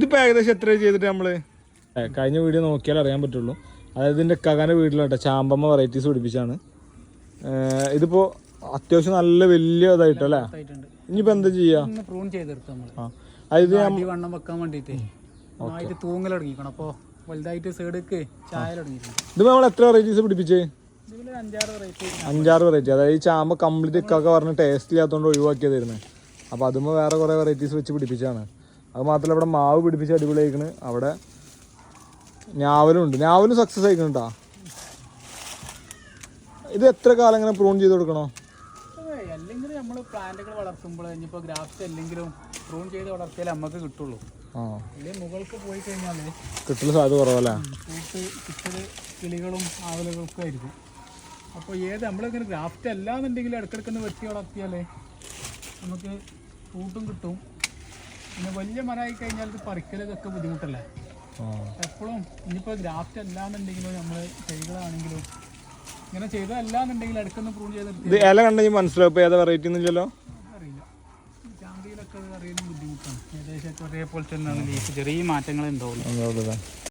ഇതിപ്പോ ഏകദേശം എത്ര ചെയ്തിട്ട് നമ്മൾ? കഴിഞ്ഞ വീഡിയോ നോക്കിയാൽ അറിയാൻ പറ്റുള്ളൂ. അതായത് ഇതിന്റെ കകാന്റെ വീട്ടിലോട്ടെ ചാമ്പമ്മ വെറൈറ്റീസ് പിടിപ്പിച്ചാണ്. ഇതിപ്പോ അത്യാവശ്യം നല്ല വലിയ ഇതായിട്ട് അല്ലേ? ഇനിയിപ്പോ എന്താ ചെയ്യാ? പ്രൂൺ ചെയ്തെടുത്തു അതായത് വണ്ണം വെക്കാൻ വേണ്ടിട്ട്. തൂങ്ങലടങ്ങിക്കണം അപ്പൊ വലുതായിട്ട് സൈഡേക്ക് ചായ ഇതിപ്പോ നമ്മൾ എത്ര വെറൈറ്റീസ് പിടിപ്പിച്ചേ? അഞ്ചാറ് വെറൈറ്റി അതായത് ഈ ചാമ്പ കംപ്ലീറ്റ് ഒക്കെ പറഞ്ഞ് ടേസ്റ്റ് ഇല്ലാത്തതുകൊണ്ട് ഒഴിവാക്കിയതായിരുന്നു. അപ്പോൾ അതുമ്പോൾ വേറെ കുറേ വെറൈറ്റീസ് വെച്ച് പിടിപ്പിച്ചാണ് അത് മാത്രമല്ല ഇവിടെ മാവ് പിടിപ്പിച്ച് അടിപൊളിയായിക്കണ്. അവിടെ ഞാവലും ഉണ്ട് ഞാവലും സക്സസ് ആയിക്കണട്ടാ ഇത് എത്ര കാലം ഇങ്ങനെ പ്രൂൺ ചെയ്ത് കൊടുക്കണോ? അല്ലെങ്കിൽ നമ്മൾ പ്ലാന്റുകൾ വളർത്തുമ്പോൾ ഇനിയിപ്പോൾ ഗ്രാഫ്റ്റ് അല്ലെങ്കിലും പ്രൂൺ ചെയ്ത് വളർത്തിയാലേ നമുക്ക് കിട്ടുള്ളൂ. ആ. അല്ലെങ്കിൽ മുകൾക്ക് പോയി കഴിഞ്ഞാൽ സാധ്യത കുറവല്ലേ? കൂട്ട് കിളികളും ആവലുകൾക്കും ആയിരിക്കും. അപ്പോൾ ഏത് നമ്മളിങ്ങനെ ഗ്രാഫ്റ്റ് അല്ലാന്നുണ്ടെങ്കിൽ ഇടക്കിടക്കൊന്ന് വെട്ടി വളർത്തിയാലേ നമുക്ക് ഫ്രൂട്ടും കിട്ടും. പിന്നെ വലിയ മരമായി കഴിഞ്ഞാൽ ഇത് പറിക്കലൊക്കെ ബുദ്ധിമുട്ടല്ലേ? എപ്പോഴും ഇനിയിപ്പോൾ ഗ്രാഫ്റ്റ് അല്ലാന്നുണ്ടെങ്കിലും നമ്മൾ തൈകളാണെങ്കിലും ഇങ്ങനെ ചെയ്തതല്ലാന്നുണ്ടെങ്കിൽ ഇടയ്ക്കൊന്ന് പ്രൂവ് ചെയ്ത് ഇല കണ്ടെങ്കിൽ മനസ്സിലാവും. ഏതാ വെറൈറ്റി ഒന്നുമില്ലല്ലോ അറിയില്ല. ചാന്തിയിലൊക്കെ അറിയുന്ന അറിയാനും ബുദ്ധിമുട്ടാണ്. ഏകദേശം ഒരേപോലെ തന്നെയാണ് ലീഫ് ചെറിയ മാറ്റങ്ങൾ ഉണ്ടാവുള്ളൂ.